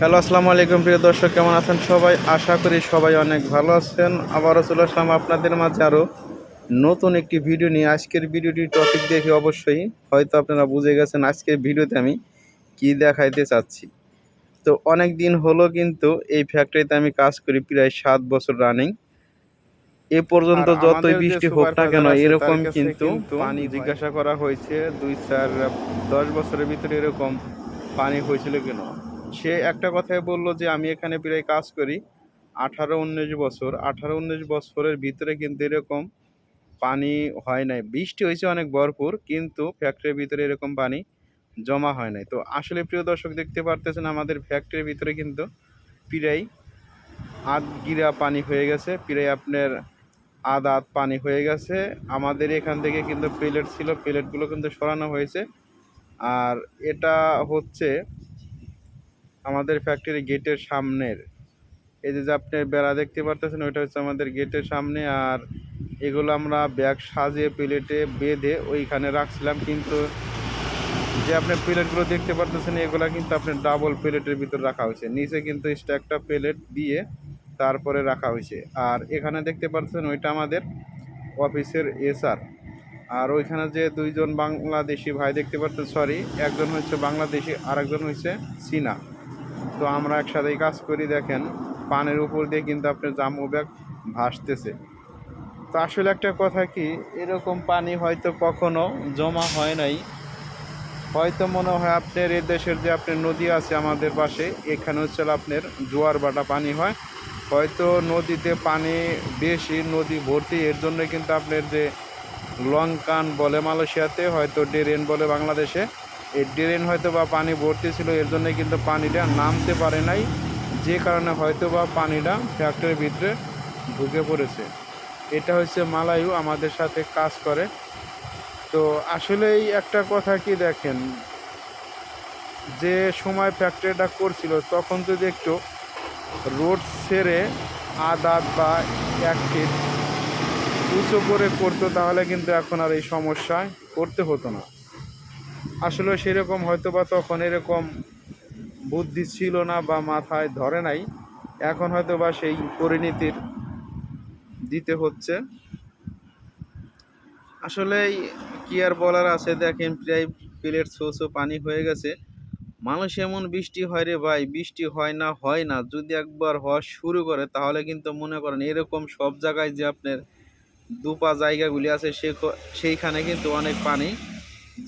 Hello আসসালামু আলাইকুম প্রিয় দর্শক কেমন আছেন সবাই? আশা করি সবাই অনেক ভালো আছেন। আবারও চলে আসলাম আপনাদের মাঝে আরও নতুন একটি ভিডিও নিয়ে। আজকের ভিডিওটির টপিক দেখে অবশ্যই হয়তো আপনারা বুঝে গেছেন আজকের ভিডিওতে আমি কি দেখাইতে চাচ্ছি। তো অনেক দিন হলো কিন্তু এই ফ্যাক্টরিতে আমি কাজ করি প্রায় সাত বছর রানিং এ পর্যন্ত যতই বৃষ্টি হোক না কেন এরকম কিন্তু পানি জিজ্ঞাসা করা হয়েছে দুই চার দশ বছরের ভিতরে এরকম পানি হয়েছিল কেন? সে একটা কথাই বলল যে, আমি এখানে প্রায় কাজ করি আঠারো উনিশ বছর। আঠারো উনিশ বছরের ভিতরে কিন্তু এরকম পানি হয় নাই। বৃষ্টি হয়েছে অনেক ভরপুর, কিন্তু ফ্যাক্টরির ভিতরে এরকম পানি জমা হয় নাই। তো আসলে প্রিয় দর্শক দেখতে পারতেছেন, আমাদের ফ্যাক্টরির ভিতরে কিন্তু প্রায় আধ গিরা পানি হয়ে গেছে, প্রায় আপনার আধ আধ পানি হয়ে গেছে। আমাদের এখান থেকে কিন্তু প্লেট ছিল, প্লেটগুলো কিন্তু সরানো হয়েছে। আর এটা হচ্ছে আমাদের ফ্যাক্টরি গেটের সামনের। এই যে আপনি বেড়া দেখতে পারতেছেন, ওইটা হচ্ছে আমাদের গেটের সামনে, আর এগুলো আমরা ব্যাগ সাজিয়ে, প্লেটে বেঁধে ওইখানে রাখছিলাম, কিন্তু যে আপনি প্লেটগুলো দেখতে পারতেছেন, এগুলো কিন্তু আপনার ডাবল প্লেটের ভিতর রাখা হয়েছে। নিচে কিন্তু একটা প্লেট দিয়ে তারপরে রাখা হয়েছে। আর এখানে দেখতে পাচ্ছেন ওইটা আমাদের অফিসের এসআর আর ওইখানে যে দুইজন বাংলাদেশি ভাই দেখতে পাচ্ছেন সরি একজন হচ্ছে বাংলাদেশি আর একজন হচ্ছে চীনা। তো আমরা একসাথেই কাজ করি, দেখেন, পানের উপর দিয়ে কিন্তু আপনার জামু ব্যাগ ভাসতেছে। তো আসলে একটা কথা কি, এরকম পানি হয়তো কখনো জমা হয় নাই। হয়তো মনে হয় আপনার এ দেশের যে আপনার নদী আছে আমাদের পাশে, এখানে হচ্ছে আপনার জোয়ার বাটা পানি হয়। হয়তো নদীতে পানি বেশি, নদী ভর্তি, এর জন্য কিন্তু আপনার যে লঙ্কান বলে মালয়েশিয়াতে, হয়তো ড্রেন বলে বাংলাদেশে এই ড্রেন হয়তো বা পানি ভর্তি ছিল, এর জন্য কিন্তু পানিটা নামতে পারে নাই। যে কারণে হয়তো বা পানিটা ফ্যাক্টরির ভিতরে ঢুকে পড়েছে। এটা হচ্ছে মালায়ু আমাদের সাথে কাজ করে। তো আসলেই একটা কথা কি দেখেন, যে সময় ফ্যাক্টরিটা করছিল, তখন যদি একটু রোড সেরে আধ বা এক ফিট উঁচু করে করতো, তাহলে কিন্তু এখন আর এই সমস্যায় করতে হতো না। আসলে সেরকম হয়তো বা তখন এরকম বুদ্ধি ছিল না বা মাথায় ধরে নাই। এখন হয়তো বা সেই পরিণতির দিতে হচ্ছে। আসলে কি আর বলার আছে? দেখেন প্রায় প্লেট শোষো পানি হয়ে গেছে। মানুষ এমন বৃষ্টি হয় রে ভাই, বৃষ্টি হয় না হয় না। যদি একবার হওয়া শুরু করে, তাহলে কিন্তু মনে করেন এরকম সব জায়গায় যে আপনার দুপা জায়গাগুলি আছে সে সেইখানে কিন্তু অনেক পানি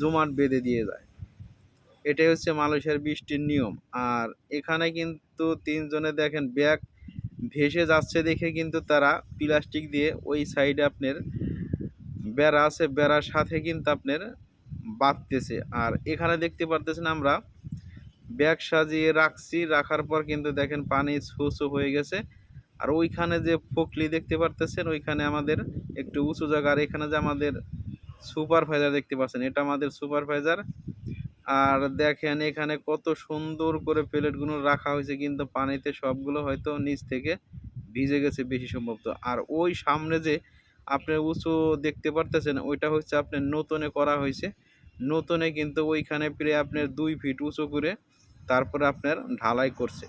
জমাট বেঁধে দিয়ে যায়। এটাই হচ্ছে মালয়েশিয়ার বৃষ্টির নিয়ম। আর এখানে কিন্তু তিনজনে দেখেন ব্যাগ ভেসে যাচ্ছে দেখে কিন্তু তারা প্লাস্টিক দিয়ে ওই সাইডে আপনার বেড়া আছে, বেড়ার সাথে কিন্তু আপনার বাঁধতেছে। আর এখানে দেখতে পারতেছেন আমরা ব্যাগ সাজিয়ে রাখছি, রাখার পর কিন্তু দেখেন পানি ছুঁচু হয়ে গেছে। আর ওইখানে যে ফকলি দেখতে পারতেছেন, ওইখানে আমাদের একটু উঁচু জায়গা, আর এখানে যে আমাদের সুপারভাইজার দেখতে পাচ্ছেন। এটা আমাদের সুপারভাইজার। আর দেখেন এখানে কত সুন্দর করে প্লেটগুলো রাখা হয়েছে, কিন্তু পানিতে সবগুলো হয়তো নিচ থেকে ভিজে গেছে বেশি সম্ভবত। আর ওই সামনে যে আপনি উঁচু দেখতে পারতেছেন, ওইটা হচ্ছে আপনার নতুনে করা হয়েছে। নতুনে কিন্তু ওইখানে প্রায় আপনার দুই ফিট উঁচু করে তারপরে আপনার ঢালাই করছে।